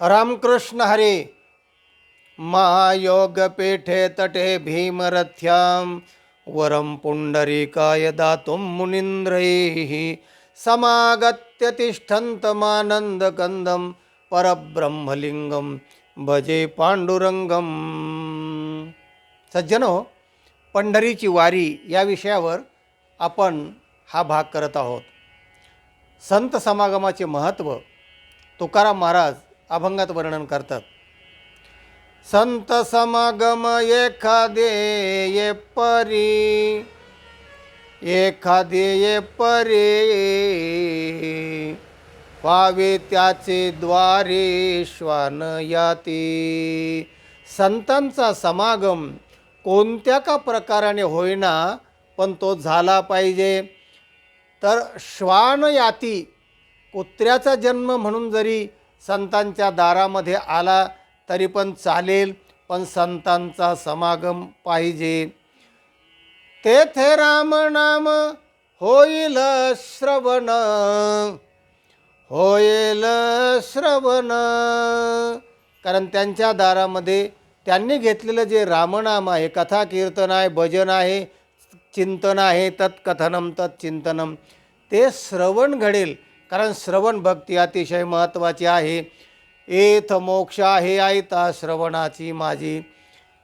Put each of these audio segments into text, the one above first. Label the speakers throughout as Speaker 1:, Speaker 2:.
Speaker 1: रामकृष्ण हरे। महायोगपीठे तटे भीमरथ्यां वरं पुण्डरीकाय दातुं मुनीन्द्रैः। समागत्य तिष्ठन्तमानन्दकन्दं परब्रह्मलिङ्गं भजे पांडुरंगम सज्जनो पंढरीची वारी या विषयावर आपण हा भाग करत आहोत. संत समागमाचे महत्त्व तुकाराम महाराज अभंगात वर्णन करतात. संत समागम एखादे ये परी एखादे ये परी पावे त्याचे द्वारे श्वान याती. संतांचा समागम कोणत्या का प्रकाराने होईना पण तो झाला पाहिजे. तर श्वान याती कुत्र्याचा जन्म म्हणून जरी संतांच्या दारामध्ये आला तरी पण चालेल पण संतांचा समागम पाहिजे. तेथे राम नाम होईल श्रवण होईल श्रवण. कारण त्यांच्या दारामध्ये त्यांनी घेतलेलं जे रामनाम आहे कथा कीर्तन आहे भजन आहे चिंतन आहे तत्कथनम तत्चिंतनम ते श्रवण घडेल. कारण श्रवण भक्ती अतिशय महत्त्वाची आहे. एथ मोक्ष आहे आयता श्रवणाची माझी.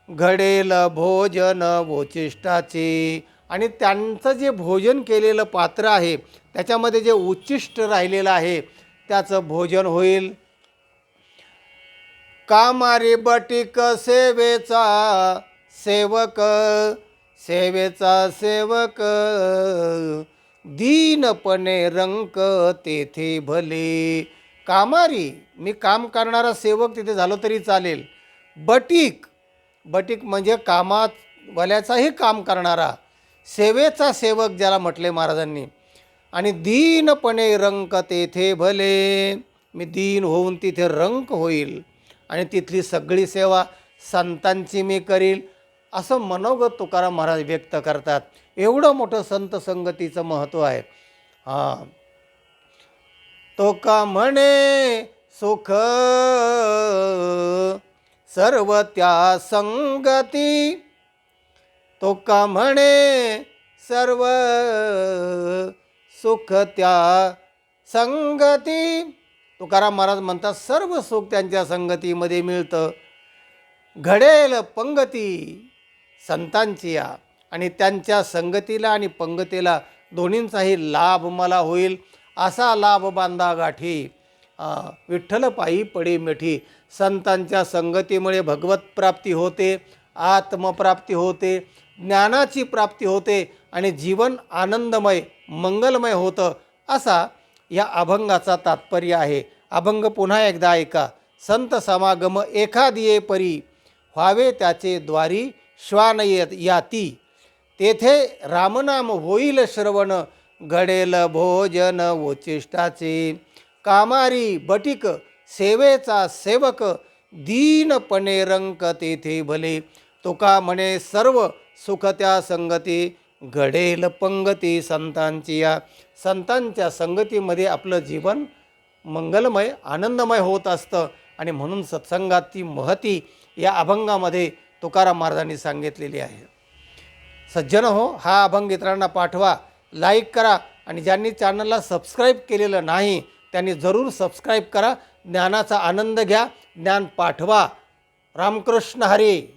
Speaker 1: घडेल भोजन वोचिष्टाची आणि त्यांचं जे भोजन केलेलं पात्र आहे त्याच्यामध्ये जे उच्चिष्ट राहिलेलं आहे त्याचं भोजन होईल. कामारी बटिक सेवेचा सेवक सेवेचा सेवक. दीनपणे रंक तेथे भले. कामारी मी काम करणारा सेवक तिथे झालो तरी चालेल. बटीक बटीक म्हणजे कामात भल्याचाही काम करणारा सेवेचा सेवक ज्याला म्हटले महाराजांनी. आणि दीनपणे रंक तेथे भले. मी दीन होऊन तिथे रंक होईल. आणि तिथली सगळी सेवा संतांची मी करील. असं मनोगत तुकाराम महाराज व्यक्त करतात. एवढं मोठं संत संगतीचं महत्त्व आहे. हां. तो का म्हणे सुख सर्व त्या संगती? तो का म्हणे सर्व सुख त्या संगती? तुकाराम महाराज म्हणतात सर्व सुख त्यांच्या संगतीमध्ये मिळतं. घडेल पंगती. संतांची या आणि त्यांच्या संगतीला आणि पंगतीला दोन्हींचाही लाभ मला होईल. असा लाभ बांधा गाठी विठ्ठलपायी पडी मिठी. संतांच्या संगतीमुळे भगवत प्राप्ती होते आत्मप्राप्ती होते ज्ञानाची प्राप्ती होते आणि जीवन आनंदमय मंगलमय होतं असा या अभंगाचा तात्पर्य आहे. अभंग पुन्हा एकदा ऐका. संत समागम एखादिये परी व्हावे त्याचे द्वारी श्वान येत. याती तेथे रामनाम होईल श्रवण घडेल भोजन वचिष्टाचे कामारी बटिक सेवेचा सेवक दीनपणे रंक तेथे भले. तुका म्हणे सर्व सुख त्या संगती घडेल पंगती संतांची या संतांच्या संगतीमध्ये आपलं जीवन मंगलमय आनंदमय होत असतं. आणि म्हणून सत्संगाची महती या अभंगामध्ये तुकाराम महाराजांनी सांगितलेली आहे. सज्जन हो हा अभंग इतरांना पाठवा लाईक करा आणि ज्यांनी चॅनलला सबस्क्राईब केलेलं नाही त्यांनी जरूर सबस्क्राईब करा ज्ञानाचा आनंद घ्या ज्ञान पाठवा. रामकृष्ण हरी!